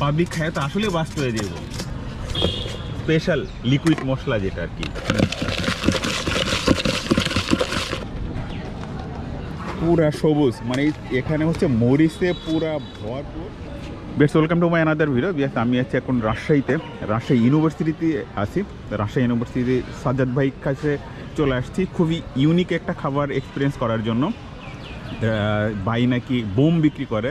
Public খায়, তো আসলে বাস্ট হয়ে যাব স্পেশাল লিকুইড মশলা যেটা আর কি। পুরা সবুজ মানে এখানে হচ্ছে মরিচে পুরা ভরপুর। বেশ welcome to my another video Biyas আমি আছি এখন রাজশাহীতে। রাজশাহী ইউনিভার্সিটিতে আছি। রাজশাহী ইউনিভার্সিটি সাজ্জাদ ভাই কাছে চলে আসছি। খুবই ইউনিক একটা খাবার এক্সপিরিয়েন্স করার জন্য। ভাই নাকি বোম বিক্রি করে।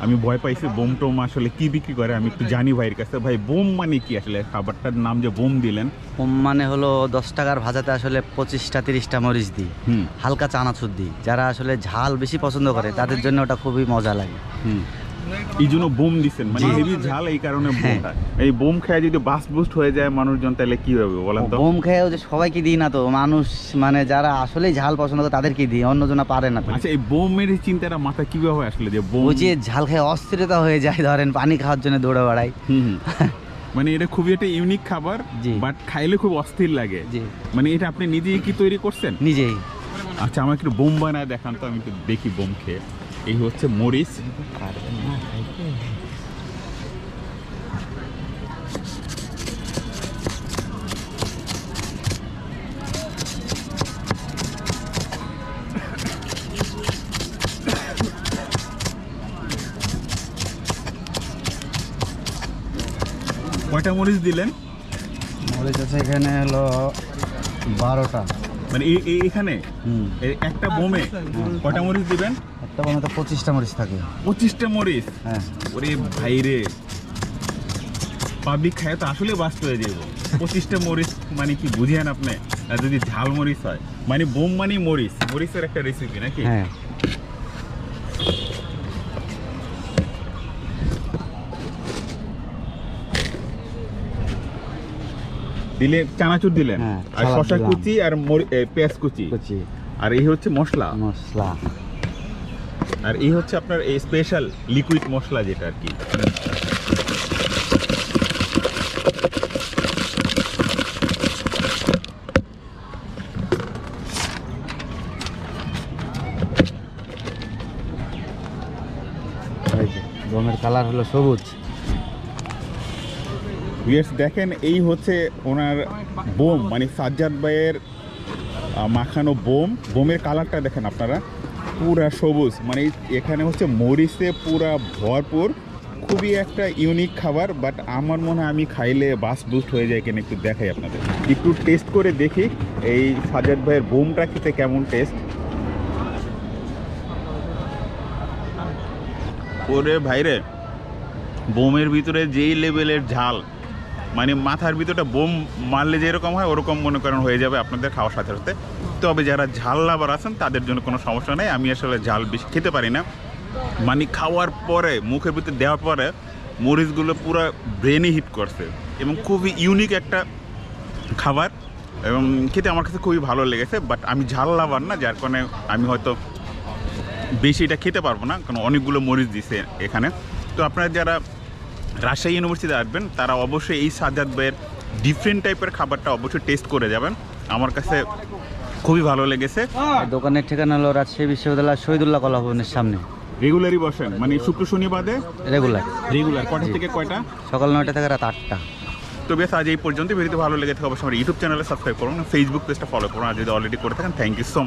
আমি ভয় পাইছি বোম টোম আসলে কি বিক্রি করে আমি একটু জানি ভাইয়ের কাছে। ভাই বোম মানে কি আসলে? খাবারটার নাম যে বোম দিলেন। বোম মানে হলো দশ টাকার ভাজাতে আসলে পঁচিশটা তিরিশটা মরিচ দিই। হুম। হালকা চানাচুর দিই। যারা আসলে ঝাল বেশি পছন্দ করে তাদের জন্য ওটা খুবই মজা লাগে। হুম। এই জন্য বোম দিচ্ছেন। মানে হেভি ঝাল এই কারণে হ্যাঁ। বোমটা এই বোম খেয়ে যদি বাস বুস্ট হয়ে যায় মানুষজন তাহলে কি হবে বলেন তো? বোম খেয়েও যে সবাইকে দিই না তো মানুষ মানে যারা আসলেই ঝাল পছন্দ করে তাদেরকে দিই অন্যজনা পারে না আচ্ছা এই বোমের চিন্তাটা মাথা কীভাবে আসলে যে বোম যে ঝাল খেয়ে অস্থিরতা হয়ে যায় ধরেন পানি খাওয়ার জন্য দৌড়ে বেড়াই। মানে এটা খুবই একটা ইউনিক খাবার। বাট খাইলে খুব অস্থির লাগে। মানে এটা আপনি নিজেই কি তৈরি করছেন? নিজেই। আচ্ছা আমাকে একটু বোম বানায় দেখান তো আমি একটু দেখি বোম খেয়ে। এই হচ্ছে মরিচ। কয়টা মরিচ দিলেন? মরিচ আছে এখানে হলো বারোটা। মানে এই এখানে একটা বোমে কটা মরিচ দিবেন? একটা বোমে তো পঁচিশটা মরিচ থাকে। পঁচিশটা মরিচ? হ্যাঁ। ওরে ভাই রে। পাবলিক খায় তো আসলে বাস্ট হয়ে যাব পঁচিশটা মরিচ মানে কি বুঝিয়েন আপনি? আর যদি ঝাল মরিচ হয় মানে বোম মানে মরিচ। মরিচের একটা রেসিপি নাকি? হ্যাঁ। দিলে চানাচুর দিলেন হ্যাঁ, আর শশা কুচি আর পেঁয়াজ কুচি। কুচি। আর এই হচ্ছে মশলা। মশলা। আর এই হচ্ছে আপনার এই স্পেশাল লিকুইড মশলা যেটা আর কি। গমের কালার হলো সবুজ। ইয়েস দেখেন, এই হচ্ছে ওনার বোম মানে সাজ্জাদ ভাইয়ের মাখানো বোম। বোমের কালারটা দেখেন আপনারা, পুরা সবুজ। মানে এখানে হচ্ছে মরিচে পুরা ভরপুর। খুবই একটা ইউনিক খাবার বাট আমার মনে হয় আমি খাইলে বাস বুস্ট হয়ে যায় কিনা একটু দেখাই আপনাদের। একটু টেস্ট করে দেখি, এই সাজ্জাদ ভাইয়ের বোমটা খেতে কেমন টেস্ট ওরে ভাইরে, বোমের ভিতরে যেই লেভেলের ঝাল। মানে মাথার ভিতরটা বোম মারলে যেরকম হয়, ওরকম মনে করেন হয়ে যাবে আপনাদের খাওয়ার সাথে সাথে। তবে যারা ঝাল লাভার আছেন, তাদের জন্য কোনো সমস্যা নেই। আমি আসলে ঝাল বেশি খেতে পারি না। মানে খাওয়ার পরে, মুখের ভিতরে দেওয়ার পরে, মরিচগুলো পুরো ব্রেনে হিট করছে। এবং খুবই ইউনিক একটা খাবার। এবং খেতে আমার কাছে খুবই ভালো লেগেছে বাট আমি ঝাল লাভার না, যার কারণে আমি হয়তো বেশি এটা খেতে পারব না। কারণ অনেকগুলো মরিচ দিছে এখানে। তো আপনারা যারা রাজশাহী ইউনিভার্সিটিতে আসবেন তারা অবশ্যই এই সাজাদ ভাইয়ের ডিফারেন্ট টাইপের খাবারটা অবশ্যই টেস্ট করে যাবেন। আমার কাছে খুবই ভালো লেগেছে। দোকানের ঠিকানা হলো রাজশাহী বিশ্ববিদ্যালয় শহীদুল্লাহ কলা ভবনের সামনে। রেগুলারই বসেন মানে শুক্র শনি বাদে রেগুলার রেগুলার কটা থেকে কয়টা? সকাল নয়টা থেকে রাত আটটা। তো বেশ আজ এই পর্যন্ত ভিডিওতে ভালো লেগে থাকে অবশ্যই আমার ইউটিউব চ্যানেলে সাবস্ক্রাইব করুন ফেসবুক পেজটা ফলো করুন। আর যদি অলরেডি করে থাকেন থ্যাংক ইউ সো